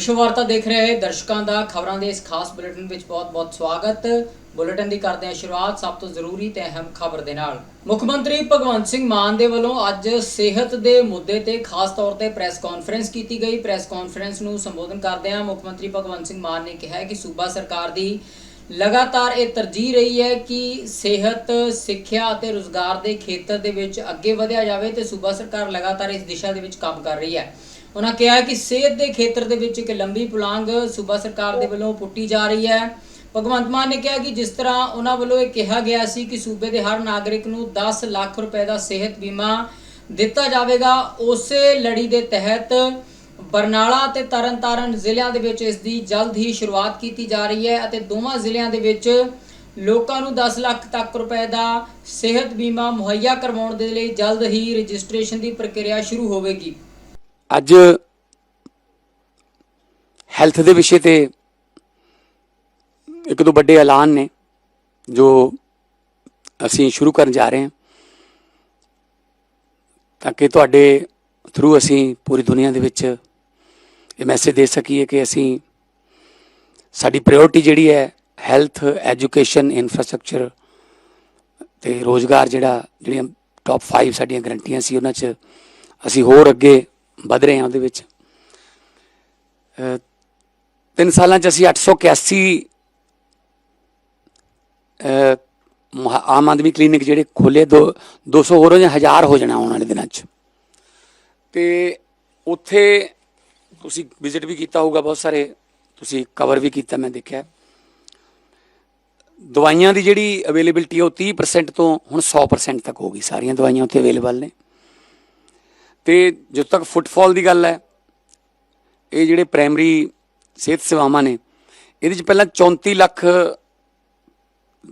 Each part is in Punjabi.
ਵਿਸ਼ਵ ਵਾਰਤਾ ਦੇਖ ਰਹੇ ਦਰਸ਼ਕਾਂ ਦਾ ਖਬਰਾਂ ਦੇ ਇਸ ਖਾਸ ਬੁਲੇਟਿਨ ਵਿੱਚ ਬਹੁਤ-ਬਹੁਤ ਸਵਾਗਤ। ਬੁਲੇਟਿਨ ਦੀ ਕਰਦੇ ਹਾਂ ਸ਼ੁਰੂਆਤ ਸਭ ਤੋਂ ਜ਼ਰੂਰੀ ਤੇ ਅਹਿਮ ਖਬਰ ਦੇ ਨਾਲ। ਮੁੱਖ ਮੰਤਰੀ ਭਗਵੰਤ ਸਿੰਘ ਮਾਨ ਦੇ ਵੱਲੋਂ ਅੱਜ ਸਿਹਤ ਦੇ ਮੁੱਦੇ ਤੇ ਖਾਸ ਤੌਰ ਤੇ ਪ੍ਰੈਸ ਕਾਨਫਰੰਸ ਕੀਤੀ ਗਈ। ਪ੍ਰੈਸ ਕਾਨਫਰੰਸ ਨੂੰ ਸੰਬੋਧਨ ਕਰਦਿਆਂ ਮੁੱਖ ਮੰਤਰੀ ਭਗਵੰਤ ਸਿੰਘ ਮਾਨ ਨੇ ਕਿਹਾ ਕਿ ਸੂਬਾ ਸਰਕਾਰ ਦੀ ਲਗਾਤਾਰ ਇਹ ਤਰਜੀਹ ਰਹੀ ਹੈ ਕਿ ਸਿਹਤ, ਸਿੱਖਿਆ ਅਤੇ ਰੋਜ਼ਗਾਰ ਦੇ ਖੇਤਰ ਦੇ ਵਿੱਚ ਅੱਗੇ ਵਧਿਆ ਜਾਵੇ ਤੇ ਸੂਬਾ ਸਰਕਾਰ ਲਗਾਤਾਰ ਇਸ ਦਿਸ਼ਾ ਦੇ ਵਿੱਚ ਕੰਮ ਕਰ ਰਹੀ ਹੈ। ਉਹਨਾਂ ਕਿਹਾ ਕਿ ਸਿਹਤ ਦੇ ਖੇਤਰ ਦੇ ਵਿੱਚ ਇੱਕ ਲੰਬੀ ਪੁਲਾਂਗ ਸੂਬਾ ਸਰਕਾਰ ਦੇ ਵੱਲੋਂ ਪੁੱਟੀ ਜਾ ਰਹੀ ਹੈ। ਭਗਵੰਤ ਮਾਨ ਨੇ ਕਿਹਾ ਕਿ ਜਿਸ ਤਰ੍ਹਾਂ ਉਹਨਾਂ ਵੱਲੋਂ ਇਹ ਕਿਹਾ ਗਿਆ ਸੀ ਕਿ ਸੂਬੇ ਦੇ ਹਰ ਨਾਗਰਿਕ ਨੂੰ 10 ਲੱਖ ਰੁਪਏ ਦਾ ਸਿਹਤ ਬੀਮਾ ਦਿੱਤਾ ਜਾਵੇਗਾ, ਉਸੇ ਲੜੀ ਦੇ ਤਹਿਤ ਬਰਨਾਲਾ ਤੇ ਤਰਨਤਾਰਨ ਜ਼ਿਲ੍ਹਿਆਂ ਦੇ ਵਿੱਚ ਇਸ ਦੀ ਜਲਦ ਹੀ ਸ਼ੁਰੂਆਤ ਕੀਤੀ ਜਾ ਰਹੀ ਹੈ ਅਤੇ ਦੋਵਾਂ ਜ਼ਿਲ੍ਹਿਆਂ ਦੇ ਵਿੱਚ ਲੋਕਾਂ ਨੂੰ 10 ਲੱਖ ਤੱਕ ਰੁਪਏ ਦਾ ਸਿਹਤ ਬੀਮਾ ਮੁਹੱਈਆ ਕਰਵਾਉਣ ਦੇ ਲਈ ਜਲਦ ਹੀ ਰਜਿਸਟ੍ਰੇਸ਼ਨ ਦੀ ਪ੍ਰਕਿਰਿਆ ਸ਼ੁਰੂ ਹੋਵੇਗੀ। ਅੱਜ ਹੈਲਥ ਦੇ ਵਿਸ਼ੇ ਤੇ ਇੱਕ ਦੋ ਵੱਡੇ ਐਲਾਨ ਨੇ ਜੋ ਅਸੀਂ ਸ਼ੁਰੂ ਕਰਨ ਜਾ ਰਹੇ ਹਾਂ ਤਾਂ ਕਿ ਤੁਹਾਡੇ ਥਰੂ ਅਸੀਂ ਪੂਰੀ ਦੁਨੀਆ ਦੇ ਵਿੱਚ ਇਹ ਮੈਸੇਜ ਦੇ ਸਕੀਏ ਕਿ ਅਸੀਂ ਸਾਡੀ ਪ੍ਰਾਇੋਰਟੀ ਜਿਹੜੀ ਹੈ ਹੈਲਥ ਐਜੂਕੇਸ਼ਨ ਇਨਫਰਾਸਟ੍ਰਕਚਰ ਤੇ ਰੋਜ਼ਗਾਰ ਜਿਹੜਾ ਜਿਹੜੀਆਂ ਟੌਪ 5 ਸਾਡੀਆਂ ਗਰੰਟੀਆਂ ਸੀ, ਉਹਨਾਂ 'ਚ ਅਸੀਂ ਹੋਰ ਅੱਗੇ ਵਧ ਰਹੇ ਹਾਂ ਉਹਦੇ ਵਿੱਚ। ਤਿੰਨ ਸਾਲਾਂ 'ਚ ਅਸੀਂ 881 ਅਹ ਮੁਹ- ਆਮ ਆਦਮੀ ਕਲੀਨਿਕ ਜਿਹੜੇ ਖੋਲੇ ਦੋ 200 ਹੋਰ ਹੋ ਜਾਂ 1000 ਹੋ ਜਾਣਾ ਆਉਣ ਵਾਲੇ ਦਿਨਾਂ 'ਚ। ਤੇ ਉੱਥੇ ਤੁਸੀਂ ਵਿਜ਼ਿਟ ਵੀ ਕੀਤਾ ਹੋਊਗਾ ਬਹੁਤ ਸਾਰੇ, ਤੁਸੀਂ ਕਵਰ ਵੀ ਕੀਤਾ ਮੈਂ ਦੇਖਿਆ। ਦਵਾਈਆਂ ਦੀ ਜਿਹੜੀ ਅਵੇਲੇਬਿਲਟੀ ਉਹ 30% ਤੋਂ ਹੁਣ 100% ਤੱਕ ਹੋ ਗਈ, ਸਾਰੀਆਂ ਦਵਾਈਆਂ ਉੱਥੇ ਅਵੇਲੇਬਲ ਨੇ। ਤੇ ਜਦੋਂ ਤੱਕ ਫੁੱਟਫਾਲ ਦੀ ਗੱਲ ਹੈ, ਇਹ ਜਿਹੜੇ ਪ੍ਰਾਇਮਰੀ ਸਿਹਤ ਸੇਵਾਵਾਂ ਨੇ, ਇਹਦੇ ਚ ਪਹਿਲਾਂ 34 ਲੱਖ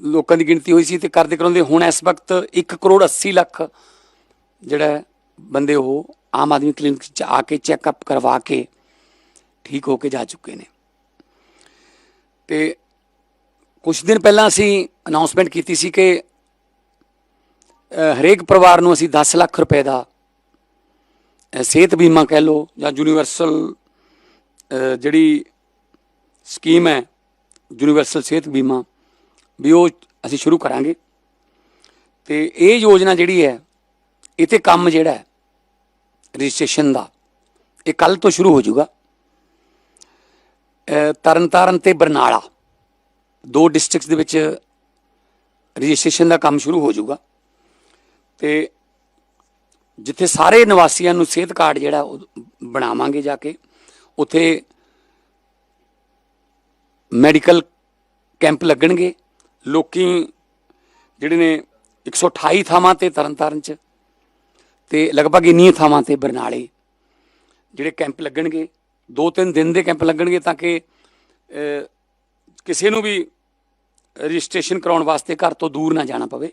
ਲੋਕਾਂ ਦੀ ਗਿਣਤੀ ਹੋਈ ਸੀ ਤੇ ਕਰਦੇ ਕਰਾਉਂਦੇ ਹੁਣ ਇਸ ਵਕਤ 1 ਕਰੋੜ 80 ਲੱਖ ਜਿਹੜਾ ਬੰਦੇ ਉਹ ਆਮ ਆਦਮੀ ਕਲੀਨਿਕ ਚ ਆ ਕੇ ਚੈੱਕਅਪ ਕਰਵਾ ਕੇ ਠੀਕ ਹੋ ਕੇ ਜਾ ਚੁੱਕੇ ਨੇ। ਤੇ ਕੁਝ ਦਿਨ ਪਹਿਲਾਂ ਅਸੀਂ ਅਨਾਉਂਸਮੈਂਟ ਕੀਤੀ ਸੀ ਕਿ ਹਰੇਕ ਪਰਿਵਾਰ ਨੂੰ ਅਸੀਂ 10 ਲੱਖ ਰੁਪਏ ਦਾ ਸਿਹਤ ਬੀਮਾ ਕਹਿ ਲਓ ਜਾਂ ਯੂਨੀਵਰਸਲ ਜਿਹੜੀ ਸਕੀਮ ਹੈ ਯੂਨੀਵਰਸਲ ਸਿਹਤ ਬੀਮਾ, ਵੀ ਉਹ ਅਸੀਂ ਸ਼ੁਰੂ ਕਰਾਂਗੇ। ਤੇ ਇਹ ਯੋਜਨਾ ਜਿਹੜੀ ਹੈ ਇਹ ਤੇ ਕੰਮ ਜਿਹੜਾ ਹੈ, ਰਜਿਸਟ੍ਰੇਸ਼ਨ ਦਾ, ਇਹ ਕੱਲ ਤੋਂ ਸ਼ੁਰੂ ਹੋ ਜਾਊਗਾ। ਤਰਨਤਾਰਨ ਤੇ ਬਰਨਾਲਾ, ਦੋ ਡਿਸਟ੍ਰਿਕਟਸ ਦੇ ਵਿੱਚ ਰਜਿਸਟ੍ਰੇਸ਼ਨ ਦਾ ਕੰਮ ਸ਼ੁਰੂ ਹੋ ਜਾਊਗਾ। ਤੇ ਜਿੱਥੇ ਸਾਰੇ ਨਿਵਾਸੀਆਂ ਨੂੰ ਸਿਹਤ ਕਾਰਡ ਜਿਹੜਾ ਉਹ ਬਣਾਵਾਂਗੇ ਜਾ ਕੇ, ਉੱਥੇ ਮੈਡੀਕਲ ਕੈਂਪ ਲੱਗਣਗੇ। ਲੋਕੀ ਜਿਹੜੇ ਨੇ 128 ਥਾਵਾਂ ਤੇ ਤਰਨਤਾਰਨ ਚ ਤੇ ਲਗਭਗ ਇੰਨੀਆਂ ਥਾਵਾਂ ਤੇ ਬਰਨਾਲੇ ਜਿਹੜੇ ਕੈਂਪ ਲੱਗਣਗੇ। ਦੋ ਤਿੰਨ ਦਿਨ ਦੇ ਕੈਂਪ ਲੱਗਣਗੇ ਤਾਂ ਕਿ ਕਿਸੇ ਨੂੰ ਵੀ ਰਜਿਸਟ੍ਰੇਸ਼ਨ ਕਰਾਉਣ ਵਾਸਤੇ ਘਰ ਤੋਂ ਦੂਰ ਨਾ ਜਾਣਾ ਪਵੇ।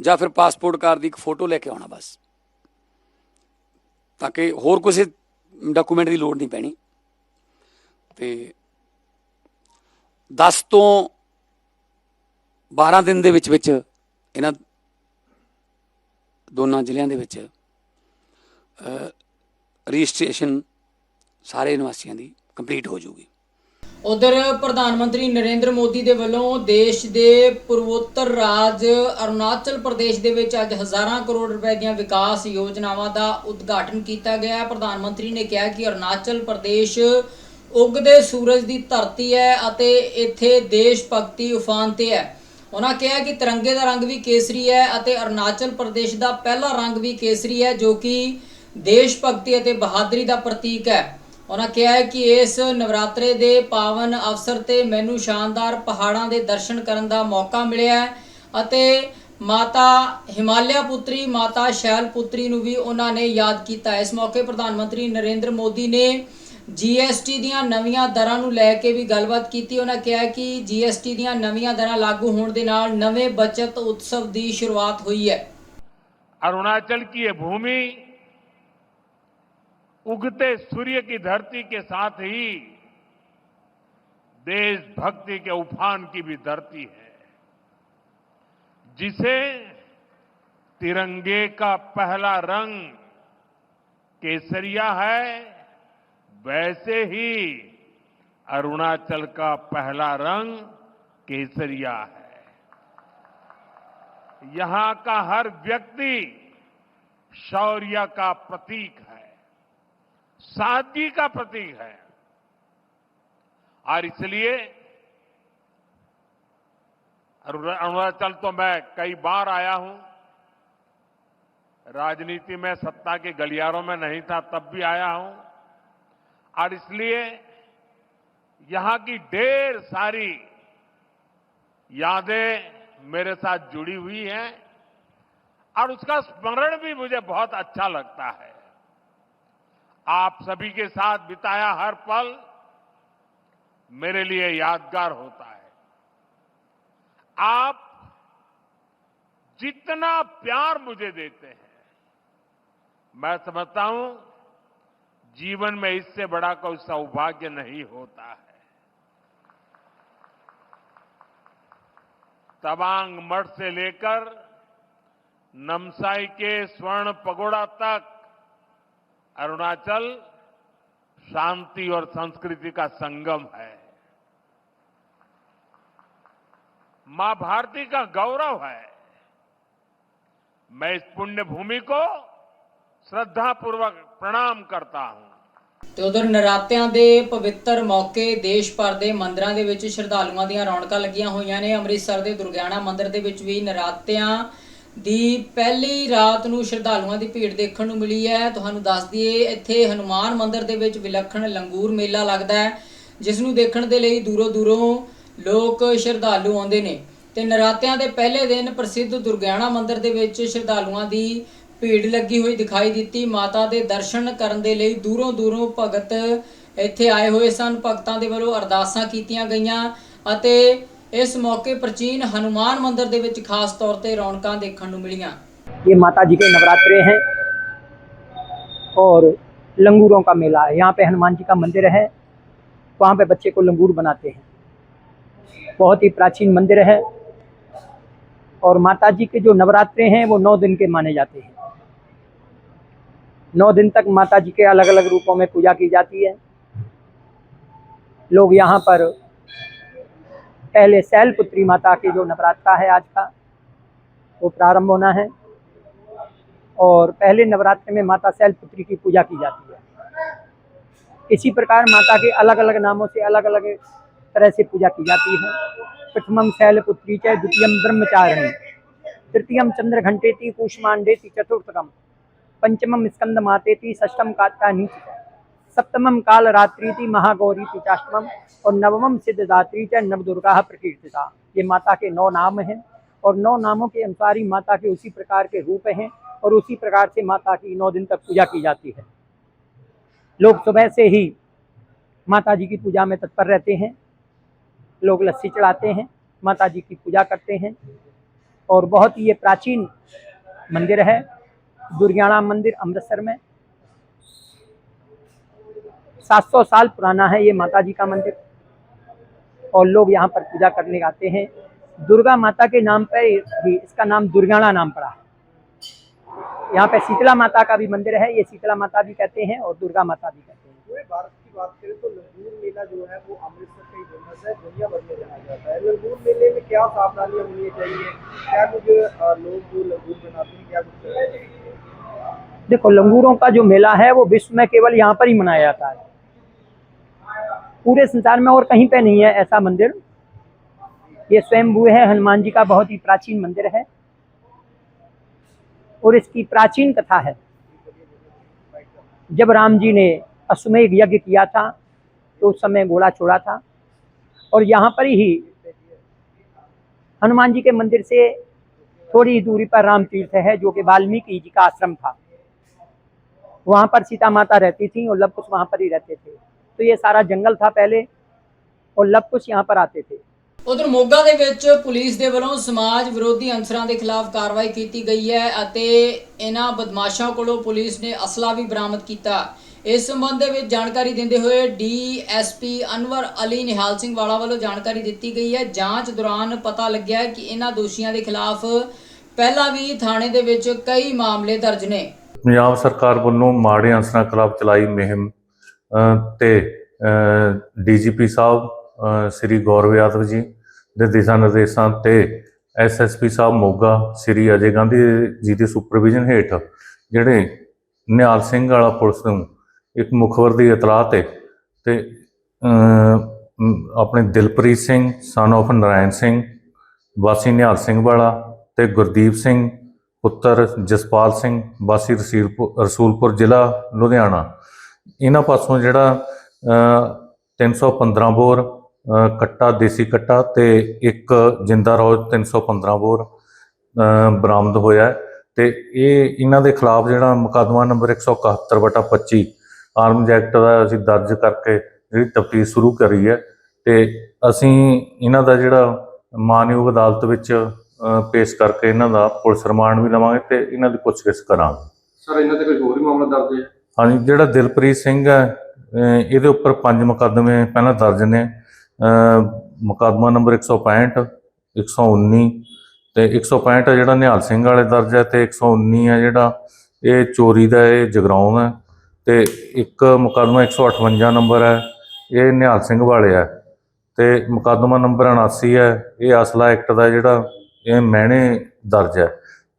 ਜਾਂ ਫਿਰ ਪਾਸਪੋਰਟ ਕਾਰਡ ਦੀ ਇੱਕ ਫੋਟੋ ਲੈ ਕੇ ਆਉਣਾ ਬਸ। ਤਾਂ ਕਿ ਹੋਰ ਕਿਸੇ ਡਾਕੂਮੈਂਟ ਦੀ ਲੋੜ ਨਹੀਂ ਪੈਣੀ। ਤੇ 10 ਤੋਂ 12 ਦਿਨ ਦੇ ਵਿੱਚ ਵਿੱਚ ਇਹਨਾਂ ਦੋਨਾਂ ਜ਼ਿਲ੍ਹਿਆਂ ਦੇ ਵਿੱਚ ਰਜਿਸਟ੍ਰੇਸ਼ਨ ਸਾਰੇ ਨਿਵਾਸੀਆਂ ਦੀ ਕੰਪਲੀਟ ਹੋ ਜੂਗੀ ਉਧਰ ਪ੍ਰਧਾਨ ਮੰਤਰੀ ਨਰਿੰਦਰ ਮੋਦੀ ਦੇ ਵੱਲੋਂ ਦੇਸ਼ ਦੇ ਪੂਰਵੋਤਰ ਰਾਜ ਅਰੁਣਾਚਲ ਪ੍ਰਦੇਸ਼ ਦੇ ਵਿੱਚ ਅੱਜ ਹਜ਼ਾਰਾਂ ਕਰੋੜ ਰੁਪਏ ਦੀਆਂ ਵਿਕਾਸ ਯੋਜਨਾਵਾਂ ਦਾ ਉਦਘਾਟਨ ਕੀਤਾ ਗਿਆ। ਪ੍ਰਧਾਨ ਮੰਤਰੀ ਨੇ ਕਿਹਾ ਕਿ ਅਰੁਣਾਚਲ ਪ੍ਰਦੇਸ਼ ਉੱਗਦੇ ਸੂਰਜ ਦੀ ਧਰਤੀ ਹੈ ਅਤੇ ਇੱਥੇ ਦੇਸ਼ ਭਗਤੀ ਉਫਾਨ ਤੇ ਹੈ। ਉਹਨਾਂ ਕਿਹਾ ਕਿ ਤਿਰੰਗੇ ਦਾ ਰੰਗ ਵੀ ਕੇਸਰੀ ਹੈ ਅਤੇ ਅਰੁਣਾਚਲ ਪ੍ਰਦੇਸ਼ ਦਾ ਪਹਿਲਾ ਰੰਗ ਵੀ ਕੇਸਰੀ ਹੈ, ਜੋ ਕਿ ਦੇਸ਼ ਭਗਤੀ ਅਤੇ ਬਹਾਦਰੀ ਦਾ ਪ੍ਰਤੀਕ ਹੈ। ਉਹਨਾਂ ਕਿਹਾ ਕਿ ਇਸ ਨਵਰਾਤਰੇ ਦੇ ਪਾਵਨ ਅਵਸਰ ਤੇ ਮੈਨੂੰ ਸ਼ਾਨਦਾਰ ਪਹਾੜਾਂ ਦੇ ਦਰਸ਼ਨ ਕਰਨ ਦਾ ਮੌਕਾ ਮਿਲਿਆ ਅਤੇ ਮਾਤਾ ਹਿਮਾਲਿਆ ਪੁੱਤਰੀ, ਮਾਤਾ ਸ਼ੈਲ ਪੁੱਤਰੀ ਨੂੰ ਵੀ ਉਹਨਾਂ ਨੇ ਯਾਦ ਕੀਤਾ ਇਸ ਮੌਕੇ ਪ੍ਰਧਾਨ ਮੰਤਰੀ ਨਰਿੰਦਰ ਮੋਦੀ ਨੇ ਜੀਐਸਟੀ ਦੀਆਂ ਨਵੀਆਂ ਦਰਾਂ ਨੂੰ ਲੈ ਕੇ ਵੀ ਗੱਲਬਾਤ ਕੀਤੀ। ਉਹਨਾਂ ਕਿਹਾ ਕਿ ਜੀਐਸਟੀ ਦੀਆਂ ਨਵੀਆਂ ਦਰਾਂ ਲਾਗੂ ਹੋਣ ਦੇ ਨਾਲ ਨਵੇਂ ਬਚਤ ਉਤਸਵ ਦੀ ਸ਼ੁਰੂਆਤ ਹੋਈ ਹੈ। ਅਰੁਣਾਚਲ ਕੀ ਇਹ ਭੂਮੀ? उगते सूर्य की धरती के साथ ही देशभक्ति के उफान की भी धरती है, जिसे तिरंगे का पहला रंग केसरिया है, वैसे ही अरुणाचल का पहला रंग केसरिया है। यहाँ का हर व्यक्ति शौर्य का प्रतीक सादगी का प्रतीक है। और इसलिए अरुणाचल तो मैं कई बार आया हूँ। राजनीति में, सत्ता के गलियारों में नहीं था, तब भी आया हूँ। और इसलिए यहाँ की ढेर सारी यादें मेरे साथ जुड़ी हुई हैं। और उसका स्मरण भी मुझे बहुत अच्छा लगता है। आप सभी के साथ बिताया हर पल मेरे लिए यादगार होता है। आप जितना प्यार मुझे देते हैं, मैं समझता हूँ जीवन में इससे बड़ा कोई सौभाग्य नहीं होता है। तवांग मठ से लेकर नमसाई के स्वर्ण पगोड़ा तक अरुणाचल शांति और संस्कृति का संगम है मां भारती का गौरव है मैं इस पुण्य भूमि को श्रद्धापूर्वक प्रणाम करता हूं ਤੇ ਉਧਰ ਨਰਾਤਿਆਂ ਦੇ ਪਵਿੱਤਰ ਮੌਕੇ ਦੇਸ਼ ਭਰ ਦੇ ਮੰਦਰਾਂ ਦੇ ਵਿੱਚ ਸ਼ਰਧਾਲੂਆਂ ਦੀਆਂ ਰੌਣਕਾਂ ਲੱਗੀਆਂ ਹੋਈਆਂ ਨੇ ਅੰਮ੍ਰਿਤਸਰ ਦੇ ਦੁਰਗਿਆਣਾ ਮੰਦਿਰ ਦੇ ਵਿੱਚ ਵੀ ਨਰਾਤਿਆਂ ਦੀ ਪਹਿਲੀ ਰਾਤ ਨੂੰ ਸ਼ਰਧਾਲੂਆਂ ਦੀ ਭੀੜ ਦੇਖਣ ਨੂੰ ਮਿਲੀ ਹੈ। ਤੁਹਾਨੂੰ ਦੱਸ ਦਈਏ, ਇੱਥੇ ਹਨੂਮਾਨ ਮੰਦਿਰ ਦੇ ਵਿੱਚ ਵਿਲੱਖਣ ਲੰਗੂਰ ਮੇਲਾ ਲੱਗਦਾ ਹੈ, ਜਿਸ ਨੂੰ ਦੇਖਣ ਦੇ ਲਈ ਦੂਰੋਂ ਦੂਰੋਂ ਲੋਕ ਸ਼ਰਧਾਲੂ ਆਉਂਦੇ ਨੇ। ਤੇ ਨਰਾਤਿਆਂ ਦੇ ਪਹਿਲੇ ਦਿਨ ਪ੍ਰਸਿੱਧ ਦੁਰਗਿਆਣਾ ਮੰਦਿਰ ਦੇ ਵਿੱਚ ਸ਼ਰਧਾਲੂਆਂ ਦੀ ਭੀੜ ਲੱਗੀ ਹੋਈ ਦਿਖਾਈ ਦਿੱਤੀ। ਮਾਤਾ ਦੇ ਦਰਸ਼ਨ ਕਰਨ ਦੇ ਲਈ ਦੂਰੋਂ ਦੂਰੋਂ ਭਗਤ ਇੱਥੇ ਆਏ ਹੋਏ ਸਨ। ਭਗਤਾਂ ਦੇ ਵੱਲੋਂ ਅਰਦਾਸਾਂ ਕੀਤੀਆਂ ਗਈਆਂ ਅਤੇ ਇਸ ਮੌਕੇ ਪ੍ਰਾਚੀਨ ਹਨੂਮਾਨ ਮੰਦਿਰ ਦੇ ਵਿੱਚ ਖਾਸ ਤੌਰ ਤੇ ਰੌਣਕਾਂ ਦੇਖਣ ਨੂੰ ਮਿਲੀਆਂ ये माता जी के नवरात्रे हैं और लंगूरों का मेला है यहाँ पे हनुमान जी का मंदिर है वहाँ पे बच्चे को लंगूर बनाते हैं बहुत ही प्राचीन मंदिर है और माता जी के जो नवरात्रे हैं वो नौ दिन के माने जाते हैं नौ दिन तक माता जी के अलग अलग रूपों में पूजा की जाती है लोग यहाँ पर पहले शैलपुत्री माता की जो नवरात्रा है आज का, वो प्रारंभ होना है। और पहले नवरात्र में माता शैलपुत्री की पूजा की जाती है। इसी प्रकार माता के अलग अलग नामों से अलग अलग तरह से पूजा की जाती है। प्रथमम शैलपुत्री च द्वितीयम ब्रह्मचारिणी। तृतीयम चंद्र घंटे थी घंटेति कूष्मांडेति चतुर्थकम पंचमम स्कंद मातेति षष्टम कात्यानी सप्तमम काल रात्रि महागौरी चाष्टमम और नवमम सिद्धदात्री च नवदुर्गा प्रकीर्तिता। ये माता के नौ नाम हैं और नौ नामों के अनुसार ही माता के उसी प्रकार के रूप हैं और उसी प्रकार से माता की नौ दिन तक पूजा की जाती है। लोग सुबह से ही माता जी की पूजा में तत्पर रहते हैं। लोग लस्सी चढ़ाते हैं माता जी की पूजा करते हैं और बहुत ही ये प्राचीन मंदिर है। दुर्गियाना मंदिर अमृतसर में 700 साल पुराना है ये माता जी का मंदिर। और लोग यहाँ पर पूजा करने आते हैं। दुर्गा माता के नाम पर ही इसका नाम दुर्गाना नाम पड़ा। है यहाँ पे शीतला माता का भी मंदिर है ये शीतला माता भी कहते हैं और दुर्गा माता भी कहते हैं। भारत की बात करें तो लंगूर मेला जो है वो अमृतसर का ही फ़ेमस है दुनिया भर में जाना जाता है। लंगूर मेले में क्या सावधानियाँ होनी चाहिए? क्या कुछ लोग जो लंगूर बनाते हैं क्या कुछ देखो लंगूरों का जो मेला है वो विश्व में केवल यहाँ पर ही मनाया जाता है। पूरे संसार में और कहीं पे नहीं है ऐसा मंदिर। ये स्वयंभू है, हनुमान जी का बहुत ही प्राचीन मंदिर है। और इसकी प्राचीन कथा है। जब राम जी ने अश्वमेघ यज्ञ किया था तो उस समय घोड़ा छोड़ा था। और यहाँ पर ही हनुमान जी के मंदिर से थोड़ी दूरी पर राम तीर्थ है, जो कि वाल्मीकि जी का आश्रम था। वहाँ पर सीता माता रहती थी और लव कुछ वहाँ पर ही रहते थे। तो ये सारा जंगल था पहले और लव कुश यहाँ पर आते थे ਉਧਰ ਮੋਗਾ ਦੇ ਵਿੱਚ ਪੁਲਿਸ ਦੇ ਵੱਲੋਂ ਸਮਾਜ ਵਿਰੋਧੀ ਅੰਸਰਾਂ ਦੇ ਖਿਲਾਫ ਕਾਰਵਾਈ ਕੀਤੀ ਗਈ ਹੈ ਅਤੇ ਇਹਨਾਂ ਬਦਮਾਸ਼ਾਂ ਕੋਲੋਂ ਪੁਲਿਸ ਨੇ ਅਸਲਾ ਵੀ ਬਰਾਮਦ ਕੀਤਾ ਇਸ ਸੰਬੰਧ ਦੇ ਵਿੱਚ ਜਾਣਕਾਰੀ ਦਿੰਦੇ ਹੋਏ ਡੀਐਸਪੀ ਅਨਵਰ ਅਲੀ ਨਿਹਾਲ ਸਿੰਘ ਵਾਲਾ ਵੱਲੋਂ ਜਾਣਕਾਰੀ ਦਿੱਤੀ ਗਈ ਹੈ ਜਾਂਚ ਦੌਰਾਨ ਪਤਾ ਲੱਗਿਆ ਹੈ ਕਿ ਇਹਨਾਂ ਦੋਸ਼ੀਆਂ ਦੇ ਖਿਲਾਫ ਪਹਿਲਾਂ ਵੀ ਥਾਣੇ ਦੇ ਵਿੱਚ ਕਈ ਮਾਮਲੇ ਦਰਜ ਨੇ ਪੰਜਾਬ ਸਰਕਾਰ ਵੱਲੋਂ ਮਾੜੇ ਅੰਸਰਾਂ ਖਿਲਾਫ ਚਲਾਈ ਮੁਹਿੰਮ ਅ, ਤੇ ਡੀਜੀਪੀ ਸਾਹਿਬ ਸ੍ਰੀ ਗੌਰਵ ਯਾਦਵ ਜੀ ਦੇ ਦਿਸ਼ਾ ਨਿਰਦੇਸ਼ਾਂ ਤੇ ਐਸਐਸਪੀ ਸਾਹਿਬ ਮੋਗਾ, ਸ੍ਰੀ ਅਜੇ ਗਾਂਧੀ ਜੀ ਦੀ ਸੁਪਰਵਿਜ਼ਨ ਹੇਠ ਜਿਹੜੇ ਨਿਹਾਲ ਸਿੰਘ ਵਾਲਾ ਪੁਲਿਸ ਨੂੰ ਇੱਕ ਮੁਖਬਰ ਦੀ ਇਤਲਾਹ ਤੇ ਤੇ ਆਪਣੇ ਦਿਲਪ੍ਰੀਤ ਸਿੰਘ ਸਨ of ਨਰਾਇਣ ਸਿੰਘ, ਵਾਸੀ ਨਿਹਾਲ ਸਿੰਘ ਵਾਲਾ ਤੇ ਗੁਰਦੀਪ ਸਿੰਘ, ਪੁੱਤਰ ਜਸਪਾਲ ਸਿੰਘ, ਵਾਸੀ ਰਸੀਲਪੁਰ ਰਸੂਲਪੁਰ ਜ਼ਿਲ੍ਹਾ ਲੁਧਿਆਣਾ ਇਹਨਾਂ ਪਾਸੋਂ ਜਿਹੜਾ ਅ, 315 ਬੋਰ ਕੱਟਾ ਦੇਸੀ ਕੱਟਾ ਤੇ ਇੱਕ ਜਿੰਦਾ ਰੋਜ਼ 315 ਬੋਰ ਬਰਾਮਦ ਹੋਇਆ ਹੈ। ਤੇ ਇਹ ਇਹਨਾਂ ਦੇ ਖਿਲਾਫ ਜਿਹੜਾ ਮੁਕੱਦਮਾ ਨੰਬਰ 171 ਬਟਾ 25 ਆਰਮ ਐਕਟ ਦਾ ਅਸੀਂ ਦਰਜ ਕਰਕੇ ਜਿਹੜੀ ਤਫਤੀਸ਼ ਸ਼ੁਰੂ ਕਰੀ ਹੈ ਤੇ ਅਸੀਂ ਇਹਨਾਂ ਦਾ ਜਿਹੜਾ ਮਾਨਯੋਗ ਅਦਾਲਤ ਵਿੱਚ ਪੇਸ਼ ਕਰਕੇ ਇਹਨਾਂ ਦਾ ਪੁਲਿਸ ਰਿਮਾਂਡ ਵੀ ਲਵਾਂਗੇ ਤੇ ਇਹਨਾਂ ਦੀ ਪੁੱਛਗਿੱਛ ਕਰਾਂਗੇ। ਸਰ ਇਹਨਾਂ ਤੇ ਕੋਈ ਹੋਰ ਵੀ ਮਾਮਲਾ ਦਰਜ ਹੈ? ਹਾਂਜੀ, ਜਿਹੜਾ ਦਿਲਪ੍ਰੀਤ ਸਿੰਘ ਹੈ ਇਹਦੇ ਉੱਪਰ ਪੰਜ ਮੁਕੱਦਮੇ ਪਹਿਲਾਂ ਦਰਜ ਨੇ। ਮੁਕੱਦਮਾ ਨੰਬਰ 165 119 ਤੇ 165 ਹੈ ਜਿਹੜਾ ਨਿਹਾਲ ਸਿੰਘ ਵਾਲੇ ਦਰਜ ਹੈ ਤੇ 119 ਹੈ ਜਿਹੜਾ ਇਹ ਚੋਰੀ ਦਾ ਇਹ ਜਗਰਾਉਂ ਹੈ ਤੇ ਇੱਕ ਮੁਕੱਦਮਾ 158 ਨੰਬਰ ਹੈ, ਇਹ ਨਿਹਾਲ ਸਿੰਘ ਵਾਲੇ ਹੈ ਤੇ ਮੁਕੱਦਮਾ ਨੰਬਰ 79 ਹੈ, ਇਹ ਅਸਲਾ ਐਕਟ ਦਾ ਜਿਹੜਾ ਇਹ ਮਹਿਣੇ ਦਰਜ ਹੈ।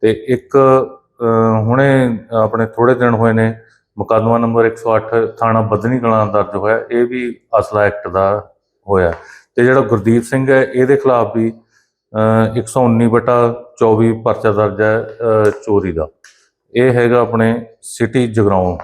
ਤੇ ਇੱਕ ਹੁਣੇ ਆਪਣੇ ਥੋੜੇ ਦਿਨ ਹੋਏ ਨੇ ਮੁਕੱਦਮਾ ਨੰਬਰ 108 ਥਾਣਾ ਬੱਧਨੀ ਕਲਾਂ ਦਰਜ ਹੋਇਆ। ਇਹ ਵੀ ਅਸਲਾ ਐਕਟ ਦਾ ਹੋਇਆ। ਤੇ ਜਿਹੜਾ ਗੁਰਦੀਪ ਸਿੰਘ ਹੈ, ਇਹਦੇ ਖਿਲਾਫ ਵੀ 119 ਬਟਾ 24 ਪਰਚਾ ਦਰਜ ਹੈ ਚੋਰੀ ਦਾ। ਇਹ ਹੈਗਾ ਆਪਣੇ ਸਿਟੀ ਜਗਰਾਉਂ।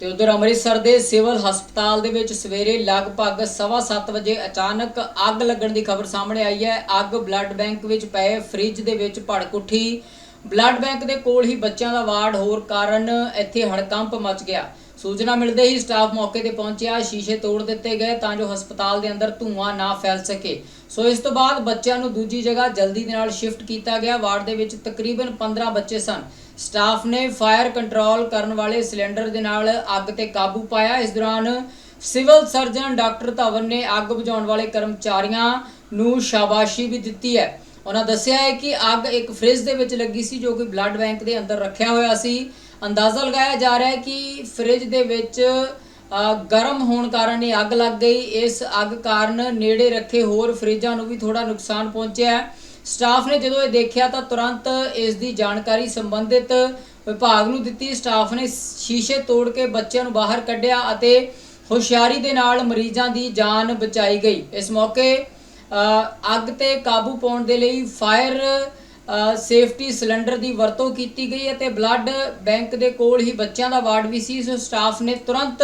ਤੇ ਉਧਰ ਅੰਮ੍ਰਿਤਸਰ ਦੇ ਸਿਵਲ ਹਸਪਤਾਲ ਦੇ ਵਿੱਚ ਸਵੇਰੇ ਲਗਭਗ 7:30 ਵਜੇ ਅਚਾਨਕ ਅੱਗ ਲੱਗਣ ਦੀ ਖਬਰ ਸਾਹਮਣੇ ਆਈ ਹੈ। ਅੱਗ ਬਲੱਡ ਬੈਂਕ ਵਿੱਚ ਪਏ, ਫ੍ਰਿਜ ਦੇ ਵਿੱਚ ਭੜਕ ਉੱਠੀ। ਬਲੱਡ ਬੈਂਕ ਦੇ ਕੋਲ ਹੀ ਬੱਚਿਆਂ ਦਾ ਵਾਰਡ ਹੋਰ ਕਾਰਨ ਇੱਥੇ ਹੜਕੰਪ ਮਚ ਗਿਆ। ਸੂਚਨਾ ਮਿਲਦੇ ਹੀ ਸਟਾਫ ਮੌਕੇ ਤੇ ਪਹੁੰਚਿਆ, ਸ਼ੀਸ਼ੇ ਤੋੜ ਦਿੱਤੇ ਗਏ ਤਾਂ ਜੋ ਹਸਪਤਾਲ ਦੇ ਅੰਦਰ ਧੂਆਂ ਨਾ ਫੈਲ ਸਕੇ। ਸੋ ਇਸ ਤੋਂ ਬਾਅਦ ਬੱਚਿਆਂ ਨੂੰ ਦੂਜੀ ਜਗ੍ਹਾ ਜਲਦੀ ਦੇ ਨਾਲ ਸ਼ਿਫਟ ਕੀਤਾ ਗਿਆ। ਵਾਰਡ ਦੇ ਵਿੱਚ ਤਕਰੀਬਨ 15 ਬੱਚੇ ਸਨ। ਸਟਾਫ ਨੇ ਫਾਇਰ ਕੰਟਰੋਲ ਕਰਨ ਵਾਲੇ ਸਿਲੰਡਰ ਦੇ ਨਾਲ ਅੱਗ ਤੇ ਕਾਬੂ ਪਾਇਆ। ਇਸ ਦੌਰਾਨ ਸਿਵਲ ਸਰਜਨ ਡਾਕਟਰ ਧਵਨ ਨੇ ਅੱਗ ਬੁਝਾਉਣ ਵਾਲੇ ਕਰਮਚਾਰੀਆਂ ਨੂੰ ਸ਼ਾਬਾਸ਼ੀ ਵੀ ਦਿੱਤੀ ਹੈ। ਉਹਨਾਂ ਦੱਸਿਆ ਹੈ ਕਿ ਅੱਗ ਇੱਕ ਫ੍ਰਿਜ ਦੇ ਵਿੱਚ ਲੱਗੀ ਸੀ ਜੋ ਕਿ ਬਲੱਡ ਬੈਂਕ ਦੇ ਅੰਦਰ ਰੱਖਿਆ ਹੋਇਆ ਸੀ। ਅੰਦਾਜ਼ਾ ਲਗਾਇਆ ਜਾ ਰਿਹਾ ਹੈ ਕਿ ਫ੍ਰਿਜ ਦੇ ਵਿੱਚ ਗਰਮ ਹੋਣ ਕਾਰਨ ਇਹ ਅੱਗ ਲੱਗ ਗਈ। ਇਸ ਅੱਗ ਕਾਰਨ ਨੇੜੇ ਰੱਖੇ ਹੋਰ ਫ੍ਰਿਜਾਂ ਨੂੰ ਵੀ ਥੋੜਾ ਨੁਕਸਾਨ ਪਹੁੰਚਿਆ ਸਟਾਫ ਨੇ ਜਦੋਂ ਇਹ ਦੇਖਿਆ ਤਾਂ ਤੁਰੰਤ ਇਸ ਦੀ ਜਾਣਕਾਰੀ ਸੰਬੰਧਿਤ ਵਿਭਾਗ ਨੂੰ ਦਿੱਤੀ। ਸਟਾਫ ਨੇ ਸ਼ੀਸ਼ੇ ਤੋੜ ਕੇ ਬੱਚਿਆਂ ਨੂੰ ਬਾਹਰ ਕੱਢਿਆ ਅਤੇ ਹੁਸ਼ਿਆਰੀ ਦੇ ਨਾਲ ਮਰੀਜ਼ਾਂ ਦੀ ਜਾਨ ਬਚਾਈ ਗਈ। ਇਸ ਮੌਕੇ ਅੱਗ ਤੇ ਕਾਬੂ ਪਾਉਣ ਦੇ ਲਈ ਫਾਇਰ ਸੇਫਟੀ ਸਿਲੰਡਰ ਦੀ ਵਰਤੋਂ ਕੀਤੀ ਗਈ ਅਤੇ ਬਲੱਡ ਬੈਂਕ ਦੇ ਕੋਲ ਹੀ ਬੱਚਿਆਂ ਦਾ ਵਾਰਡ ਵੀ ਸੀ ਸੋ ਸਟਾਫ ਨੇ ਤੁਰੰਤ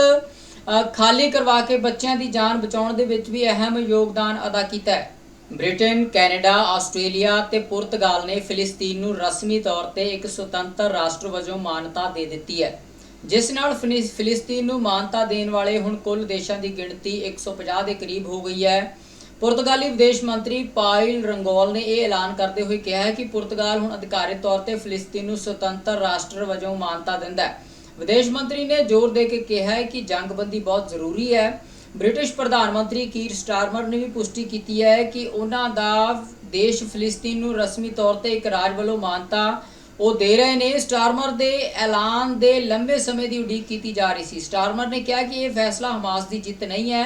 ਖਾਲੀ ਕਰਵਾ ਕੇ ਬੱਚਿਆਂ ਦੀ ਜਾਨ ਬਚਾਉਣ ਦੇ ਵਿੱਚ ਵੀ ਅਹਿਮ ਯੋਗਦਾਨ ਅਦਾ ਕੀਤਾ ਹੈ। ਬ੍ਰਿਟਨ, ਕੈਨੇਡਾ, ਆਸਟ੍ਰੇਲੀਆ ਤੇ ਪੁਰਤਗਾਲ ਨੇ ਫਿਲਸਤੀਨ ਨੂੰ ਰਸਮੀ ਤੌਰ ਤੇ ਇੱਕ ਸੁਤੰਤਰ ਰਾਸ਼ਟਰ ਵਜੋਂ ਮਾਨਤਾ ਦੇ ਦਿੱਤੀ ਹੈ, ਜਿਸ ਨਾਲ ਫਿਲਿਸ- ਫਿਲਿਸਤੀਨ ਨੂੰ ਮਾਨਤਾ ਦੇਣ ਵਾਲੇ ਹੁਣ ਕੁੱਲ ਦੇਸ਼ਾਂ ਦੀ ਗਿਣਤੀ 150 ਦੇ ਕਰੀਬ ਹੋ ਗਈ ਹੈ। ਪੁਰਤਗਾਲੀ ਵਿਦੇਸ਼ ਮੰਤਰੀ ਪਾਇਲ ਰੰਗੋਲ ਨੇ ਇਹ ਐਲਾਨ ਕਰਦੇ ਹੋਏ ਕਿਹਾ ਹੈ ਕਿ ਪੁਰਤਗਾਲ ਹੁਣ ਅਧਿਕਾਰਿਤ ਤੌਰ ਤੇ ਫਿਲਿਸਤੀਨ ਨੂੰ ਸੁਤੰਤਰ ਰਾਸ਼ਟਰ ਵਜੋਂ ਮਾਨਤਾ ਦਿੰਦਾ ਹੈ। ਵਿਦੇਸ਼ ਮੰਤਰੀ ਨੇ ਜ਼ੋਰ ਦੇ ਕੇ ਕਿਹਾ ਹੈ ਕਿ ਜੰਗਬੰਦੀ ਬਹੁਤ ਜ਼ਰੂਰੀ ਹੈ। ਬ੍ਰਿਟਿਸ਼ ਪ੍ਰਧਾਨ ਮੰਤਰੀ ਕੀਰ ਸਟਾਰਮਰ ਨੇ ਵੀ ਪੁਸ਼ਟੀ ਕੀਤੀ ਹੈ ਕਿ ਉਹਨਾਂ ਦਾ ਦੇਸ਼ ਫਿਲਿਸਤੀਨ ਨੂੰ ਰਸਮੀ ਤੌਰ ਤੇ ਇੱਕ ਰਾਜ ਵੱਲੋਂ ਮਾਨਤਾ ਉਹ ਦੇ ਰਹੇ ਨੇ। ਸਟਾਰਮਰ ਦੇ ਐਲਾਨ ਦੇ ਲੰਬੇ ਸਮੇਂ ਦੀ ਉਡੀਕ ਕੀਤੀ ਜਾ ਰਹੀ ਸੀ। ਸਟਾਰਮਰ ਨੇ ਕਿਹਾ ਕਿ ਇਹ ਫੈਸਲਾ ਹਮਾਸ ਦੀ ਜਿੱਤ ਨਹੀਂ ਹੈ।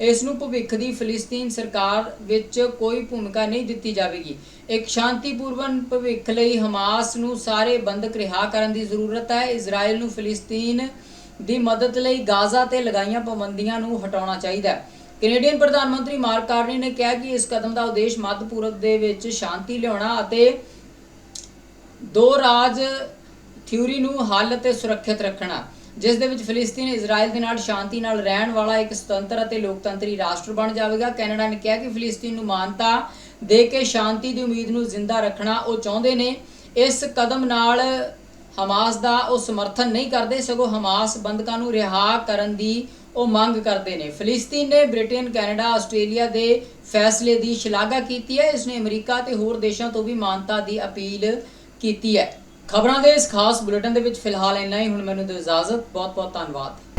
ਇਸ ਨੂੰ ਭਵਿੱਖ ਦੀ ਫਿਲਿਸਤੀਨ ਸਰਕਾਰ ਵਿੱਚ ਕੋਈ ਭੂਮਿਕਾ ਨਹੀਂ ਦਿੱਤੀ ਜਾਵੇਗੀ। ਇੱਕ ਸ਼ਾਂਤੀਪੂਰਵਨ ਭਵਿੱਖ ਲਈ ਹਮਾਸ ਨੂੰ ਸਾਰੇ ਬੰਦਕ ਰਿਹਾ ਕਰਨ ਦੀ ਜ਼ਰੂਰਤ ਹੈ। ਇਜ਼ਰਾਈਲ ਨੂੰ ਫਿਲਿਸਤੀਨ ਦੀ ਮਦਦ ਲਈ ਗਾਜ਼ਾ ਤੇ ਲਗਾਈਆਂ ਪਾਬੰਦੀਆਂ ਨੂੰ ਹਟਾਉਣਾ ਚਾਹੀਦਾ ਹੈ। ਕੈਨੇਡੀਅਨ ਪ੍ਰਧਾਨ ਮੰਤਰੀ ਮਾਰਕ ਕਾਰਨੀ ਨੇ ਕਿਹਾ ਕਿ ਇਸ ਕਦਮ ਦਾ ਉਦੇਸ਼ ਮੱਧ ਪੂਰਬ ਦੇ ਵਿੱਚ ਸ਼ਾਂਤੀ ਲਿਆਉਣਾ ਅਤੇ ਦੋ ਰਾਜ ਥਿਊਰੀ ਨੂੰ ਹੱਲ ਤੇ ਸੁਰੱਖਿਅਤ ਰੱਖਣਾ। ਜਿਸ ਦੇ ਵਿੱਚ ਫਿਲਿਸਤੀਨ ਇਜ਼ਰਾਈਲ ਦੇ ਨਾਲ ਸ਼ਾਂਤੀ ਨਾਲ ਰਹਿਣ ਵਾਲਾ ਇੱਕ ਸੁਤੰਤਰ ਅਤੇ ਲੋਕਤੰਤਰੀ ਰਾਸ਼ਟਰ ਬਣ ਜਾਵੇਗਾ। ਕੈਨੇਡਾ ਨੇ ਕਿਹਾ ਕਿ ਫਿਲਿਸਤੀਨ ਨੂੰ ਮਾਨਤਾ ਦੇ ਕੇ ਸ਼ਾਂਤੀ ਦੀ ਉਮੀਦ ਨੂੰ ਜ਼ਿੰਦਾ ਰੱਖਣਾ ਉਹ ਚਾਹੁੰਦੇ ਨੇ। ਇਸ ਕਦਮ ਨਾਲ ਹਮਾਸ ਦਾ ਉਹ ਸਮਰਥਨ ਨਹੀਂ ਕਰਦੇ, ਸਗੋਂ ਹਮਾਸ ਬੰਦਕਾਂ ਨੂੰ ਰਿਹਾ ਕਰਨ ਦੀ ਉਹ ਮੰਗ ਕਰਦੇ ਨੇ। ਫਿਲਿਸਤੀਨ ਨੇ ਬ੍ਰਿਟੇਨ, ਕੈਨੇਡਾ, ਆਸਟ੍ਰੇਲੀਆ ਦੇ ਫੈਸਲੇ ਦੀ ਸ਼ਲਾਘਾ ਕੀਤੀ ਹੈ। ਇਸ ਨੇ ਅਮਰੀਕਾ ਤੇ ਹੋਰ ਦੇਸ਼ਾਂ ਤੋਂ ਵੀ ਮਾਨਤਾ ਦੀ ਅਪੀਲ ਕੀਤੀ ਹੈ। ਖਬਰਾਂ ਦੇ ਇਸ ਖਾਸ ਬੁਲੇਟਿਨ ਦੇ ਵਿੱਚ ਫਿਲਹਾਲ ਇੰਨਾ ਹੀ। ਹੁਣ ਮੈਨੂੰ ਦਿਓ ਇਜਾਜ਼ਤ। ਬਹੁਤ ਬਹੁਤ ਧੰਨਵਾਦ।